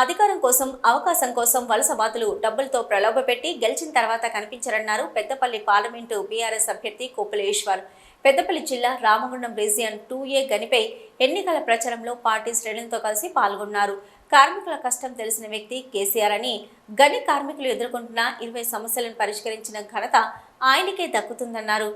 అధికారం కోసం అవకాశం కోసం వలసవాదులు డబ్బులతో ప్రలోభపెట్టి గెలిచిన తర్వాత కనిపించారన్నారు పెద్దపల్లి పార్లమెంటు బీఆర్ఎస్ అభ్యర్థి కోపులేశ్వర్. పెద్దపల్లి జిల్లా రామగుండం రీజియన్ టూ ఏ గనిపై ఎన్నికల ప్రచారంలో పార్టీ శ్రేణులతో కలిసి పాల్గొన్నారు. కార్మికుల కష్టం తెలిసిన వ్యక్తి కేసీఆర్ అని గని కార్మికులు ఎదుర్కొంటున్న ఇరవై సమస్యలను పరిష్కరించిన ఘనత ఆయనకే దక్కుతుందన్నారు.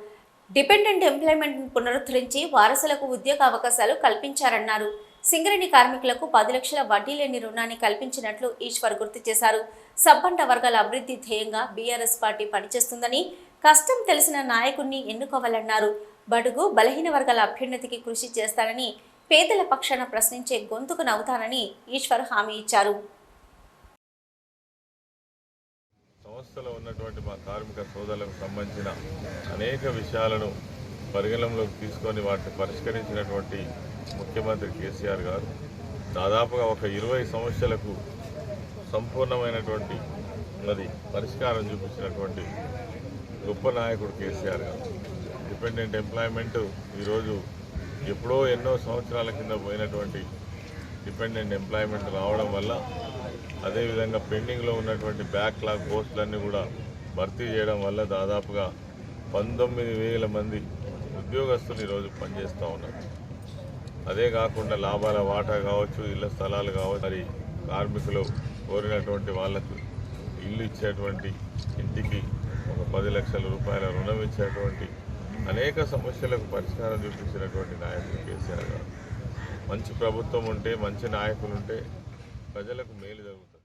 డిపెండెంట్ ఎంప్లాయ్మెంట్ పునరుద్ధరించి వారసులకు ఉద్యోగ అవకాశాలు కల్పించారన్నారు. సింగరేణి కార్మికులకు పది లక్షల వడ్డీ లేని రుణాన్ని కల్పించినట్లు ఈశ్వర్ గుర్తు చేశారు. సబ్బండ వర్గాల అభివృద్ధి ధ్యేయంగా బీఆర్ఎస్ పార్టీ పనిచేస్తుందని కష్టం తెలిసిన నాయకుణ్ణి ఎన్నుకోవాలన్నారు. బడుగు బలహీన వర్గాల అభ్యున్నతికి కృషి చేస్తానని పేదల పక్షాన ప్రశ్నించే గొంతుకు నవ్వుతానని ఈశ్వర్ హామీ ఇచ్చారు. సంస్థలో ఉన్నటువంటి మా కార్మిక సోదరులకు సంబంధించిన అనేక విషయాలను పరిగణనలోకి తీసుకొని వాటిని పరిష్కరించినటువంటి ముఖ్యమంత్రి కేసీఆర్ గారు దాదాపుగా ఒక ఇరవై సమస్యలకు సంపూర్ణమైనటువంటి మరి పరిష్కారం చూపించినటువంటి గొప్ప నాయకుడు కేసీఆర్ గారు. డిపెండెంట్ ఎంప్లాయ్మెంట్ ఈరోజు ఎప్పుడో ఎన్నో సంవత్సరాల కింద పోయినటువంటి డిపెండెంట్ ఎంప్లాయ్మెంట్ రావడం వల్ల అదేవిధంగా పెండింగ్లో ఉన్నటువంటి బ్యాక్లాగ్ పోస్టులన్నీ కూడా భర్తీ చేయడం వల్ల దాదాపుగా పంతొమ్మిది వేల మంది ఉద్యోగస్తులు ఈరోజు పనిచేస్తూ ఉన్నారు. అదే కాకుండా లాభాల వాటా కావచ్చు ఇళ్ళ స్థలాలు కావచ్చు మరి కార్మికులు కోరినటువంటి వాళ్ళకు ఇల్లు ఇచ్చేటువంటి ఇంటికి ఒక పది లక్షల రూపాయల రుణం ఇచ్చేటువంటి అనేక సమస్యలకు పరిష్కారం చూపించినటువంటి నాయకులు కేసీఆర్ గారు. మంచి ప్రభుత్వం ఉంటే మంచి నాయకులు ఉంటే ప్రజలకు మేలు జరుగుతుంది.